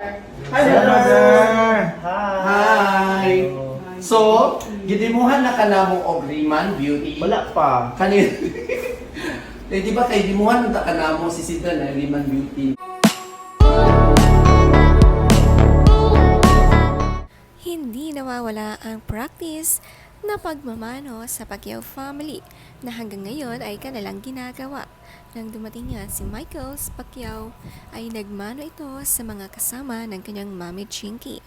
Hi, brother! Hi! So, gidimuhan na ka na mong og Riemann Beauty? Wala pa. Kanina. eh, di ba kay dimuhan na ka na mo si Sita na Riemann Beauty? Hindi nawawala ang practice na pagmamano sa Pacquiao family na hanggang ngayon ay kanilang ginagawa. Nang dumating nga si Michael Pacquiao ay nagmano ito sa mga kasama ng kanyang mami Chinky.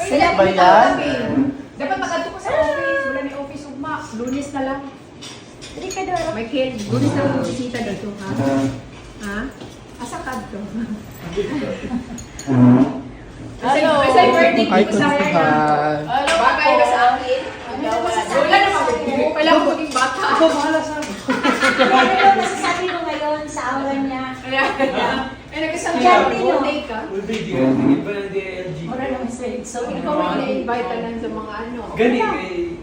Sila ba yan? Dapat makadto ko sa office. Wala may office ugma. Lunes na lang. Dili ka daw. Michael, lunes na lang bisita dito, ha? Ka dito? Kasi, birthday Ay, ko sa akin. kuntuhan. Bagay ka sa akin. Wala naman ako. Kailangan ko maging bata. Ako bahala sa akin. Ano yung nasasabi mo ngayon sa aura niya? Kaya, ay nagkasama ka. niyo. Birthday ka. Mura naman sa So, ikaw ay na-invite ka lang sa mga ano. Gani.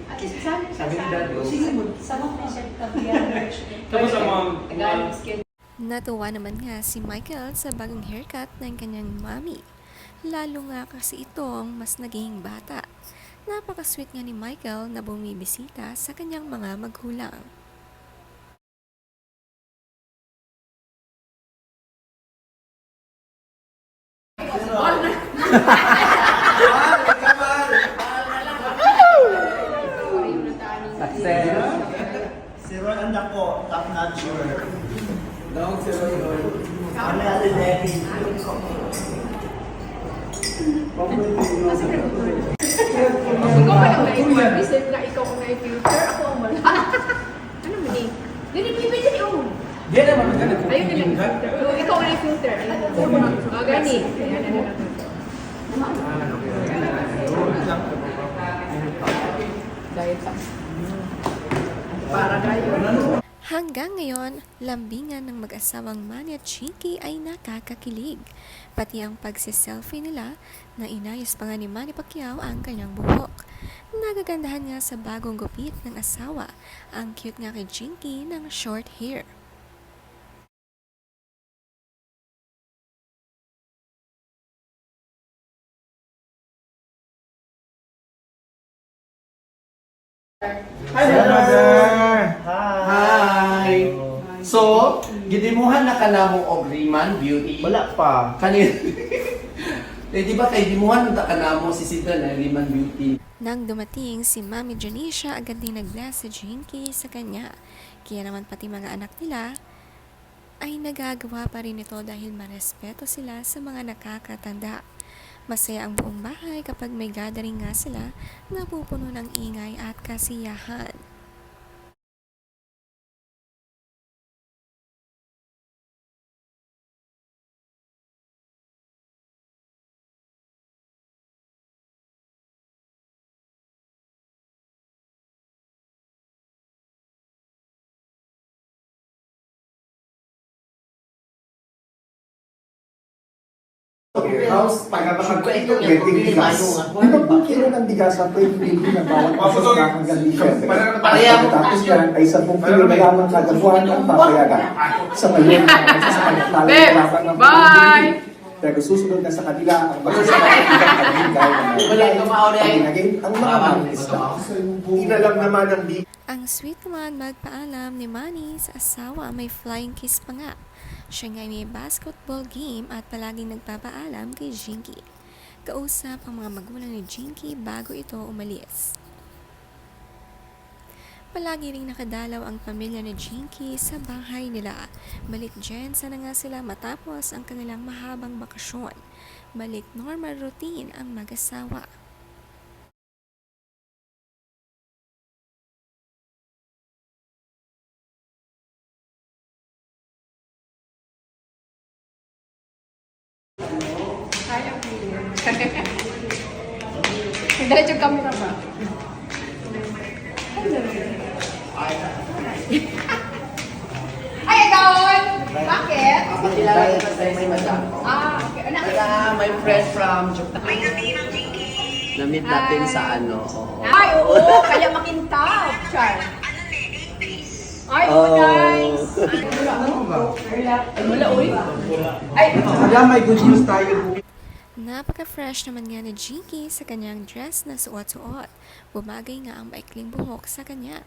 At least sabi sa Sabi ni Daddy, oh. Sige mo. Sa present ka, kaya Tapos ang mga... Tagalog skin. Natuwa naman nga si Michael sa bagong haircut ng kanyang mami. Lalo nga kasi itong mas naging bata. Napaka-sweet nga ni Michael na bumibisita sa kanyang mga magulang. Success. Si Roy ang dako, top notch sure. Ikaw nang na-invite? Isip na ikaw ang na-filter, ako ang wala. ano mo ni? Bibi dili, oh. Di naman maganda. Ayun na lang. Oh, Ikaw ang na-filter. Ah, gani. Ayan, ano na. Dahil sa... Para kayo. Hanggang ngayon, lambingan ng mag-asawang Manny at Chinky ay nakakakilig. Pati ang pagsiselfie nila na inayos pa nga ni Manny Pacquiao ang kanyang buhok. Nagagandahan nga sa bagong gupit ng asawa. Ang cute nga kay Chinky ng short hair. Hi, brother! So, gidimuhan na ka na mong og Riemann Beauty? Wala pa. Kanina. eh, di ba kay dimuhan na ka na mo si Sita na Riemann Beauty? Nang dumating si Mami Janisha, agad din nag-bless si Jinky sa kanya. Kaya naman pati mga anak nila ay nagagawa pa rin ito dahil marespeto sila sa mga nakakatanda. Masaya ang buong bahay kapag may gathering nga sila na pupuno ng ingay at kasiyahan. House, pagkakapag wedding bigas. Ano po kilo ng bigas ang pwede bilhin ng bawat pasok na? Pareha mo. Tapos yan ay 10 kilo na lamang kada buwan ang papayagan. Sa ngayon, sa sa laban ng bye! Pero susunod na sa kanila ang magsasama ng pagbigay ng ito ang mga. Inalam naman ang di Ang sweet naman magpaalam ni Manny sa asawa may flying kiss pa nga. Ay may basketball game at palaging nagpapaalam kay Jinky. Kausap ang mga magulang ni Jinky bago ito umalis. Palagi ring nakadalaw ang pamilya ni Jinky sa bahay nila. Balik Jensa na nga sila matapos ang kanilang mahabang bakasyon. Balik normal routine ang mag-asawa. Diretso camera ba? Ay, Gaon! Bakit? Pakilala ka sa may madam. Ah, okay. Anak, Kaya my friend from Japan. Na-meet natin sa ano. oo. Ay, oo, kaya makintab. Char. Ay, oh, nice! Wala, uy. Ay, Wala, may good news tayo. Napaka-fresh naman nga ni Jinky sa kanyang dress na suot-suot. Bumagay nga ang maikling buhok sa kanya.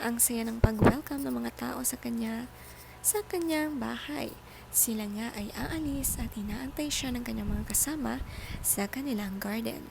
Ang saya ng pag-welcome ng mga tao sa kanya sa kanyang bahay. Sila nga ay aalis at inaantay siya ng kanyang mga kasama sa kanilang garden.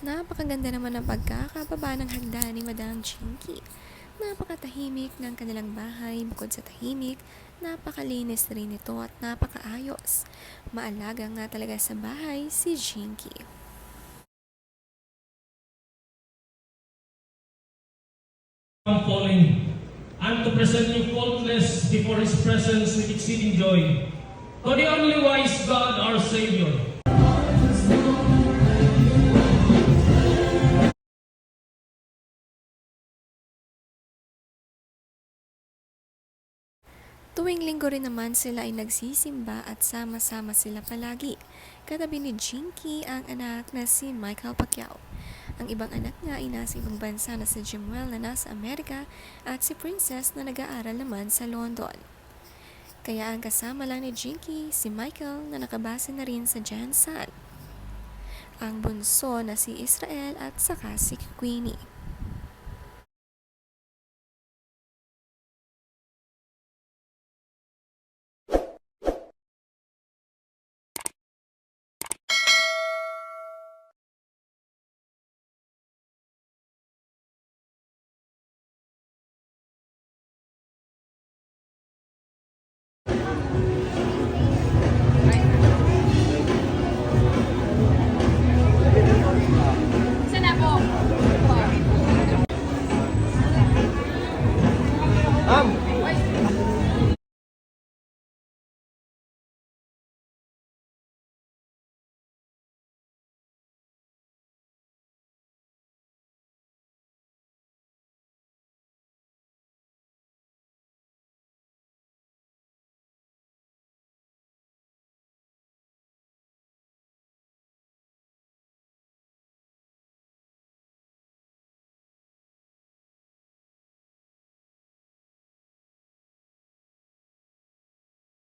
Napakaganda naman ng pagkakababa ng hagda ni Madam Chinky. Napakatahimik ng kanilang bahay bukod sa tahimik, napakalinis rin ito at napakaayos. Maalaga nga talaga sa bahay si Jinky. I'm falling. I'm to present you faultless before His presence with exceeding joy. To the only wise God, our Savior. Tuwing linggo rin naman sila ay nagsisimba at sama-sama sila palagi. Katabi ni Jinky ang anak na si Michael Pacquiao. Ang ibang anak nga ay nasa ibang bansa na si Jimuel na nasa Amerika at si Princess na nag-aaral naman sa London. Kaya ang kasama lang ni Jinky, si Michael na nakabase na rin sa Jansan. Ang bunso na si Israel at saka si Queenie.